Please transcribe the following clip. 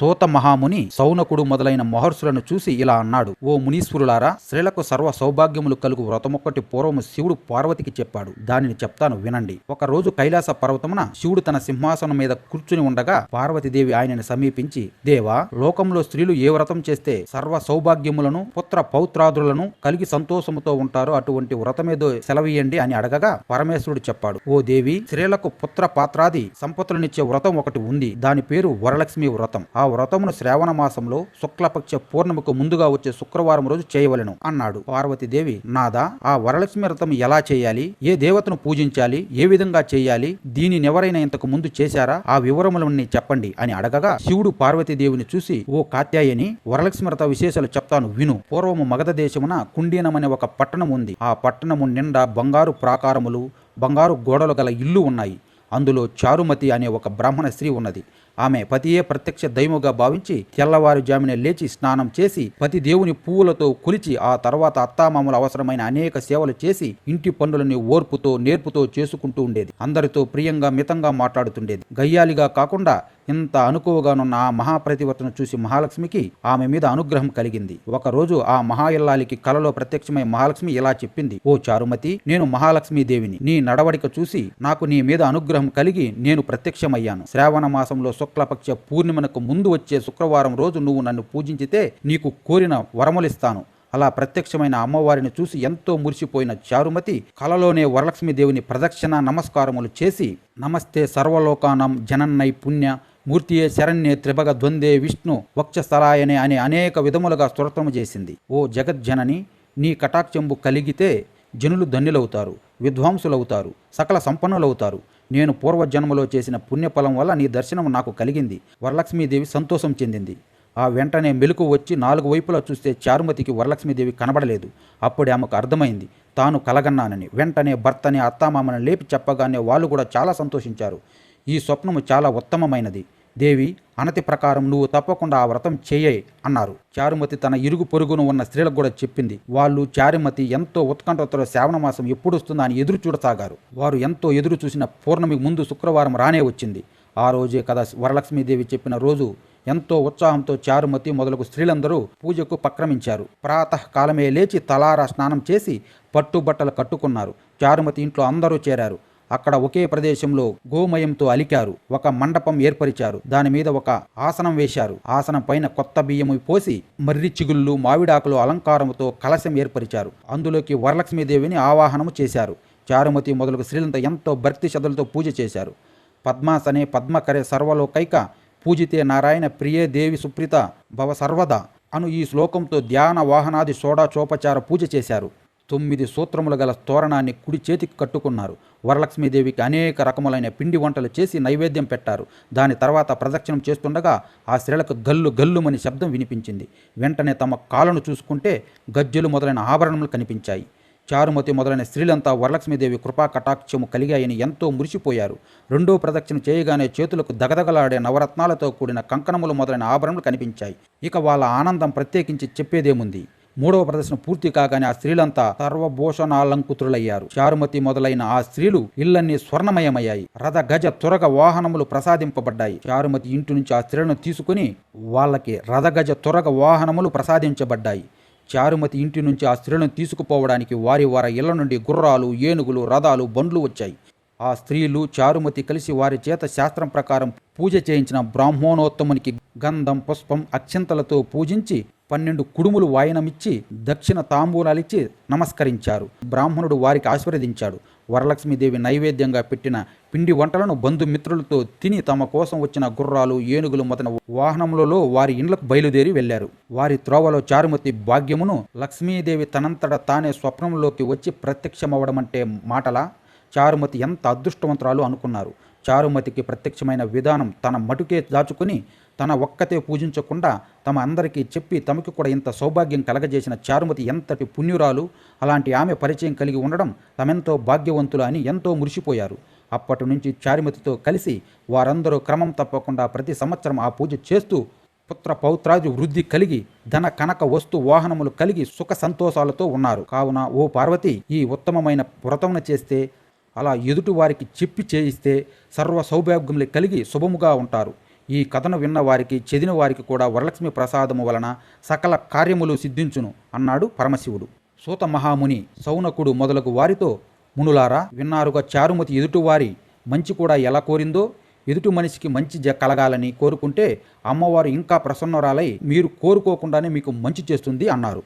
సోత మహాముని సౌనకుడు మొదలైన మహర్షులను చూసి ఇలా అన్నాడు ఓ మునీశ్వరులారా స్త్రీలకు సర్వ సౌభాగ్యములు కలుగు వ్రతమొక్కటి పూర్వము శివుడు పార్వతికి చెప్పాడు. దానిని చెప్తాను వినండి. ఒక రోజు కైలాస పర్వతమున శివుడు తన సింహాసనం మీద కూర్చుని ఉండగా పార్వతీదేవి ఆయనను సమీపించి దేవా లోకంలో స్త్రీలు ఏ వ్రతం చేస్తే సర్వ సౌభాగ్యములను పుత్ర పౌత్రాదులను కలిగి సంతోషముతో ఉంటారో అటువంటి వ్రతమేదో సెలవీయండి అని అడగగా పరమేశ్వరుడు చెప్పాడు ఓ దేవి స్త్రీలకు పుత్ర పాత్రాది సంపత్తులనిచ్చే వ్రతం ఒకటి ఉంది. దాని పేరు వరలక్ష్మి వ్రతం. ఆ వ్రతమును శ్రావణ మాసంలో శుక్లపక్ష పూర్ణిమకు ముందుగా వచ్చే శుక్రవారం రోజు చేయవలెను అన్నాడు. పార్వతీదేవి నాదా ఆ వరలక్ష్మి వ్రతం ఎలా చేయాలి? ఏ దేవతను పూజించాలి? ఏ విధంగా చేయాలి? దీనిని ఎవరైనా ఇంతకు ముందు చేశారా? ఆ వివరములన్నీ చెప్పండి అని అడగగా శివుడు పార్వతీదేవిని చూసి ఓ కాత్యాయని వరలక్ష్మి వ్రత విశేషాలు చెప్తాను విను. పూర్వము మగధ దేశమున కుండీనమనే ఒక పట్టణం ఉంది. ఆ పట్టణము నిండా బంగారు ప్రాకారములు బంగారు గోడలు గల ఇల్లు ఉన్నాయి. అందులో చారుమతి అనే ఒక బ్రాహ్మణ స్త్రీ ఉన్నది. ఆమె పతియే ప్రత్యక్ష దైవముగా భావించి తెల్లవారుజామునే లేచి స్నానం చేసి పతి దేవుని పువ్వులతో కొలిచి ఆ తర్వాత అత్తామామల అవసరమైన అనేక సేవలు చేసి ఇంటి పనులని ఓర్పుతో నేర్పుతో చేసుకుంటూ ఉండేది. అందరితో ప్రియంగా మితంగా మాట్లాడుతుండేది. గయ్యాలిగా కాకుండా ఇంత అనుకువగానున్న ఆ మహాప్రతివర్తను చూసి మహాలక్ష్మికి ఆమె మీద అనుగ్రహం కలిగింది. ఒకరోజు ఆ మహా ఇల్లాలికి కలలో ప్రత్యక్షమై మహాలక్ష్మి ఇలా చెప్పింది. ఓ చారుమతి నేను మహాలక్ష్మీదేవిని. నీ నడవడిక చూసి నాకు నీ మీద అనుగ్రహం కలిగి నేను ప్రత్యక్షమయ్యాను. శ్రావణ మాసంలో శుక్లపక్ష పూర్ణిమనకు ముందు వచ్చే శుక్రవారం రోజు నువ్వు నన్ను పూజించితే నీకు కోరిన వరములిస్తాను. అలా ప్రత్యక్షమైన అమ్మవారిని చూసి ఎంతో మురిసిపోయిన చారుమతి కలలోనే వరలక్ష్మీదేవిని ప్రదక్షిణ నమస్కారములు చేసి నమస్తే సర్వలోకానం జనన్నై పుణ్య మూర్తియే శరణ్యే త్రిభగ ద్వందే విష్ణు వక్షస్థలాయనే అనే అనేక విధములుగా స్తోత్రము చేసింది. ఓ జగజ్జనని నీ కటాక్షంబు కలిగితే జనులు ధన్యులవుతారు విద్వాంసులవుతారు సకల సంపన్నులవుతారు. నేను పూర్వజన్మలో చేసిన పుణ్యఫలం వల్ల నీ దర్శనం నాకు కలిగింది. వరలక్ష్మీదేవి సంతోషం చెందింది. ఆ వెంటనే మెలకు వచ్చి నాలుగు వైపులా చూస్తే చారుమతికి వరలక్ష్మీదేవి కనబడలేదు. అప్పుడే ఆమెకు అర్థమైంది తాను కలగన్నానని. వెంటనే భర్తని అత్తామామని లేపి చెప్పగానే వాళ్ళు కూడా చాలా సంతోషించారు. ఈ స్వప్నము చాలా ఉత్తమమైనది. దేవి అనతి ప్రకారం నువ్వు తప్పకుండా ఆ వ్రతం చేయే అన్నారు. చారుమతి తన ఇరుగు పొరుగును ఉన్న స్త్రీలకు కూడా చెప్పింది. వాళ్ళు చారుమతి ఎంతో ఉత్కంఠతో శ్రావణమాసం ఎప్పుడు వస్తుందా అని ఎదురు చూడసాగారు. వారు ఎంతో ఎదురు చూసిన పూర్ణమి ముందు శుక్రవారం రానే వచ్చింది. ఆ రోజే కదా వరలక్ష్మీదేవి చెప్పిన రోజు ఎంతో ఉత్సాహంతో చారుమతి మొదలగు స్త్రీలందరూ పూజకు పక్రమించారు. ప్రాతకాలమే లేచి తలారా స్నానం చేసి పట్టుబట్టలు కట్టుకున్నారు. చారుమతి ఇంట్లో అందరూ చేరారు. అక్కడ ఒకే ప్రదేశంలో గోమయంతో అలికారు. ఒక మండపం ఏర్పరిచారు. దాని మీద ఒక ఆసనం వేశారు. ఆసనం పైన కొత్త బియ్యము పోసి మర్రి చిగుళ్ళు మావిడాకులు అలంకారముతో కలశం ఏర్పరిచారు. అందులోకి వరలక్ష్మీదేవిని ఆవాహనము చేశారు. చారుమతి మొదలగు స్త్రీలంతా ఎంతో భక్తి శ్రద్ధలతో పూజ చేశారు. పద్మాసనే పద్మకరే సర్వలోకైక పూజితే నారాయణ ప్రియే దేవి సుప్రీత భవ సర్వదా అను ఈ శ్లోకంతో ధ్యాన వాహనాది షోడాచోపచార పూజ చేశారు. తొమ్మిది సూత్రములు గల తోరణాన్ని కుడి చేతికి కట్టుకున్నారు. వరలక్ష్మీదేవికి అనేక రకములైన పిండి వంటలు చేసి నైవేద్యం పెట్టారు. దాని తర్వాత ప్రదక్షిణం చేస్తుండగా ఆ స్త్రీలకు గల్లు గల్లుమని శబ్దం వినిపించింది. వెంటనే తమ కాళ్ళను చూసుకుంటే గజ్జెలు మొదలైన ఆభరణములు కనిపించాయి. చారుమతి మొదలైన స్త్రీలంతా వరలక్ష్మీదేవి కృపా కటాక్షము కలిగాయని ఎంతో మురిసిపోయారు. రెండో ప్రదక్షిణ చేయగానే చేతులకు దగదగలాడే నవరత్నాలతో కూడిన కంకణములు మొదలైన ఆభరణములు కనిపించాయి. ఇక వాళ్ళ ఆనందం ప్రత్యేకించి చెప్పేదేముంది? మూడవ ప్రదర్శన పూర్తి కాగానే ఆ స్త్రీలంతా సర్వభూషణాలంకుతులయ్యారు. చారుమతి మొదలైన ఆ స్త్రీలు ఇళ్ళన్నీ స్వర్ణమయమయ్యాయి. రథ గజ తురగ వాహనములు ప్రసాదింపబడ్డాయి. చారుమతి ఇంటి నుంచి ఆ స్త్రీలను తీసుకుని వాళ్ళకి రథ గజ తురగ వాహనములు ప్రసాదించబడ్డాయి. చారుమతి ఇంటి నుంచి ఆ స్త్రీలను తీసుకుపోవడానికి వారి వారి ఇళ్ళ నుండి గుర్రాలు ఏనుగులు రథాలు బండ్లు వచ్చాయి. ఆ స్త్రీలు చారుమతి కలిసి వారి చేత శాస్త్రం ప్రకారం పూజ చేయించిన బ్రాహ్మణోత్తమునికి గంధం పుష్పం అక్షంతలతో పూజించి పన్నెండు కుడుములు వాయనమిచ్చి దక్షిణ తాంబూలాలిచ్చి నమస్కరించారు. బ్రాహ్మణుడు వారికి ఆశీర్వదించాడు. వరలక్ష్మీదేవి నైవేద్యంగా పెట్టిన పిండి వంటలను బంధుమిత్రులతో తిని తమ కోసం వచ్చిన గుర్రాలు ఏనుగులు మొదలైన వాహనములలో వారి ఇండ్లకు బయలుదేరి వెళ్ళారు వారి త్రోవలో చారుమతి భాగ్యమును లక్ష్మీదేవి తనంతట తానే స్వప్నంలోకి వచ్చి ప్రత్యక్షమవడమంటే మాటలా? చారుమతి ఎంత అదృష్టవంతురాలు అనుకున్నారు. చారుమతికి ప్రత్యక్షమైన విధానం తన మటుకే దాచుకుని తన ఒక్కతే పూజించకుండా తమ అందరికీ చెప్పి తమకు కూడా ఇంత సౌభాగ్యం కలగజేసిన చారుమతి ఎంతటి పుణ్యురాలు. అలాంటి ఆమె పరిచయం కలిగి ఉండడం తమెంతో భాగ్యవంతులు అని ఎంతో మురిసిపోయారు. అప్పటి నుంచి చారుమతితో కలిసి వారందరూ క్రమం తప్పకుండా ప్రతి సంవత్సరం ఆ పూజ చేస్తూ పుత్ర పౌత్రాది వృద్ధి కలిగి ధన కనక వస్తు వాహనములు కలిగి సుఖ సంతోషాలతో ఉన్నారు. కావున ఓ పార్వతి ఈ ఉత్తమమైన వ్రతమున చేస్తే అలా ఎదుటి వారికి చెప్పి చేయిస్తే సర్వ సౌభాగ్యములు కలిగి శుభముగా ఉంటారు. ఈ కథను విన్న వారికి చెదిన వారికి కూడా వరలక్ష్మి ప్రసాదము వలన సకల కార్యములు సిద్ధించును అన్నాడు పరమశివుడు. సూత మహాముని సౌనకుడు మొదలగు వారితో మునులారా విన్నారుగా చారుమతి ఎదుటివారి మంచి కూడా ఎలా కోరిందో? ఎదుటి మనిషికి మంచి జ కలగాలని కోరుకుంటే అమ్మవారు ఇంకా ప్రసన్నరాలై మీరు కోరుకోకుండానే మీకు మంచి చేస్తుంది అన్నారు.